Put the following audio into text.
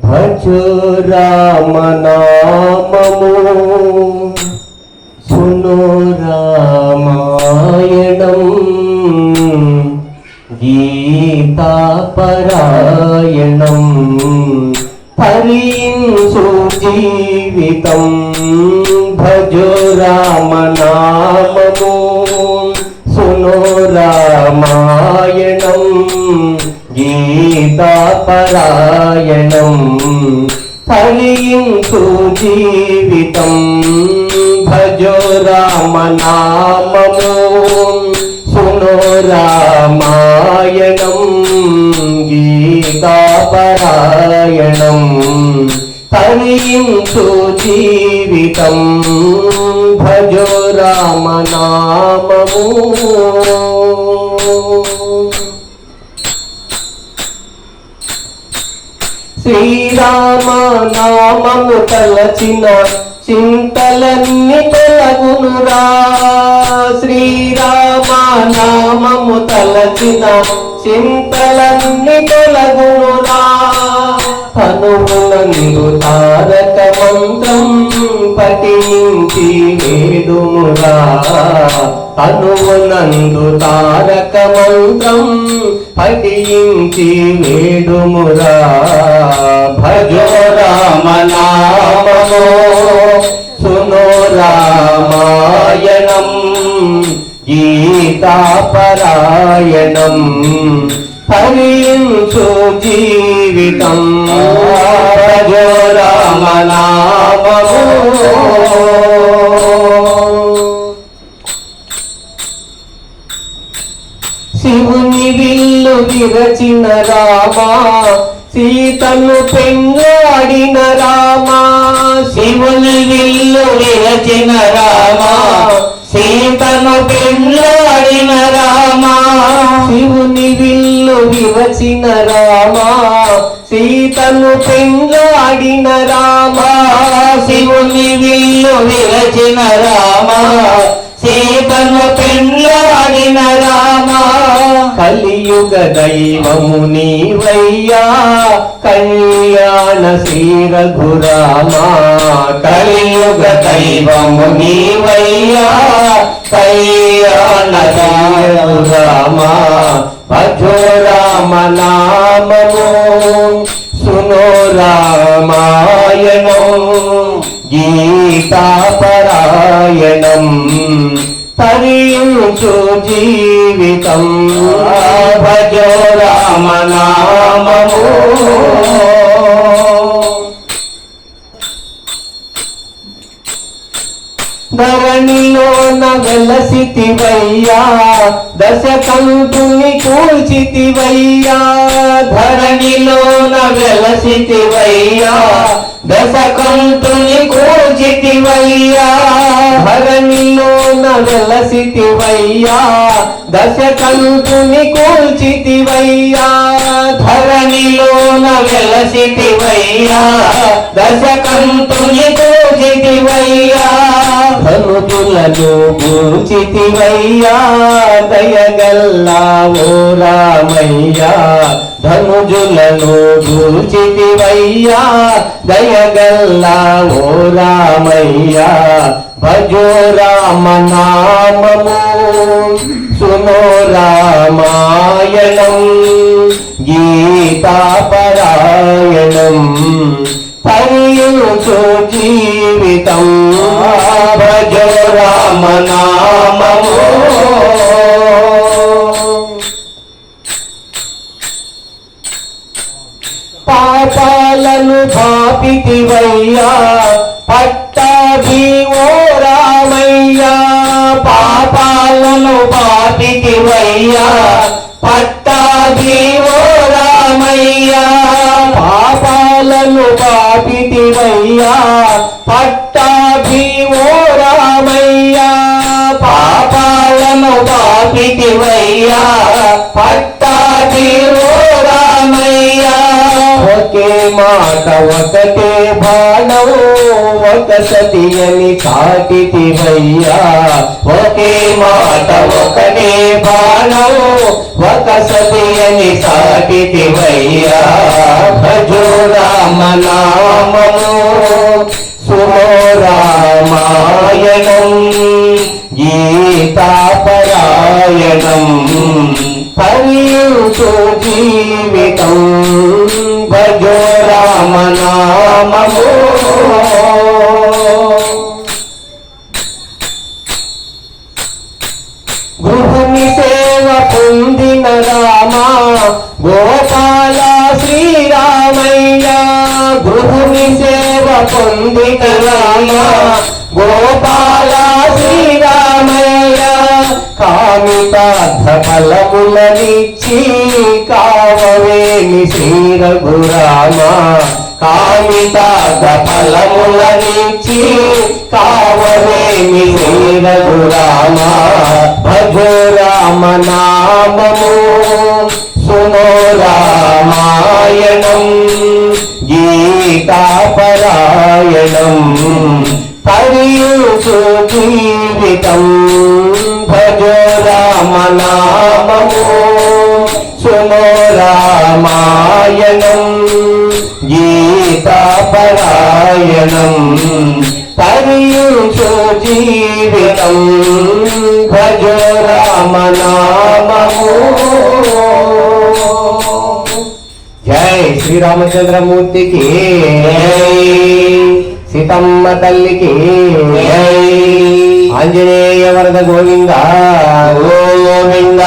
భజ రామ నామము సును రామాయణం గీతాపరాయణం హరించు జీవితం రామ నామము సును రామాయణం గీతాపరాయణం హరించు జీవితం. భజో రామనామము. సునో రామాయణం. గీతాపరాయణం హరించు జీవితం. భజో రామనామము. శ్రీరామ నామము తలచిన చింతలన్నీ తొలగునురా. శ్రీరామ నామము తలచిన చింతలన్నీ తొలగునురా. హనుమనందు తారక మంత్రం పఠించి వేడుమురా. హనుమనందు తారక మంత్రం పఠించి వేడుమురా భజో రామ నామమో సునో రామాయణం గీతాపరాయణం హరించు జీవితం. భజో రామ నామమో శివుని విల్లు విరచిన రామా సీతను పెంగాడిన రామా. శివుని విల్లు విరచిన రామా సీతను పెంగాడిన రామా. శివుని విల్లు విరచిన రామా సీతను పెంగాడిన రామా. కలియుగ దైవము నీవయ్యా. కళ్యాణ శ్రీ రఘురామా కలియుగ దైవము నీవయ్యా. కళ్యాణ శ్రీ రఘురామా భజో రామ నామము సునో రామాయణం గీతాపరాయణం. హరించు జీవితం. భజో రామ నామము ధరణిలో నగలసితివయ్యా దశకంఠుని కూల్చితివయ్యా. ధరణిలో నగలసితివయ్యా దశకంఠుని కూల్చితివయ్యా. ధరణిలో దశ కలుగుని కూల్చితివయ్యా ధరణిలోన ధరణిలో దశ కంతుని కూల్చితివయ్యా ధనుతులను కూల్చితివయ్యా దయగల్లా ఓ రామయ్యా ధనుజులను పూచితివయ్యా దయగల్లా ఓ రామయ్యా భజో రామ నామము సునో రామాయణం గీతాపరాయణం హరించు జీవితం భజో రామ నామము పాపాలను పాపితివయ్యా పట్టాభి ఓ రామయ్యా పాపాలను పాపితివయ్యా. పట్టాభి ఓ రామయ్యా పాపాలను పాపితివయ్యా. పట్టాభి ఓ రామయ్యా పాపాలను పాపితివయ్యా. పట్టాభి ఓ రామయ్యా. ఒకే మాట ఒకటే బాణం ఒక సతియని అని చాటితివయ్యా ఒకే మాట ఒకటే బాణం ఒక సతియని అని చాటితివయ్యా భజో రామ నామము సుమో రామాయణం గీతాపరాయణం పరియుతో జీవితం సేవ గోపాల శ్రీరామయ్య కామితార్థ ఫలములనిచ్చి కావవేమి శ్రీ రఘురామ కామితార్థ ఫలములనిచ్చి కావవేమి శ్రీ రఘురామ భజో నామము సునో రామాయణం హరియుసు జీవితం భజో రామ నామము సునో రామాయణం గీతాపరాయణం హరియుసు జీవితం భజ రామ నామము జై శ్రీరామచంద్రమూర్తికి సీతమ్మ తల్లికి ఆంజనేయ వరద గోవింద గోవింద.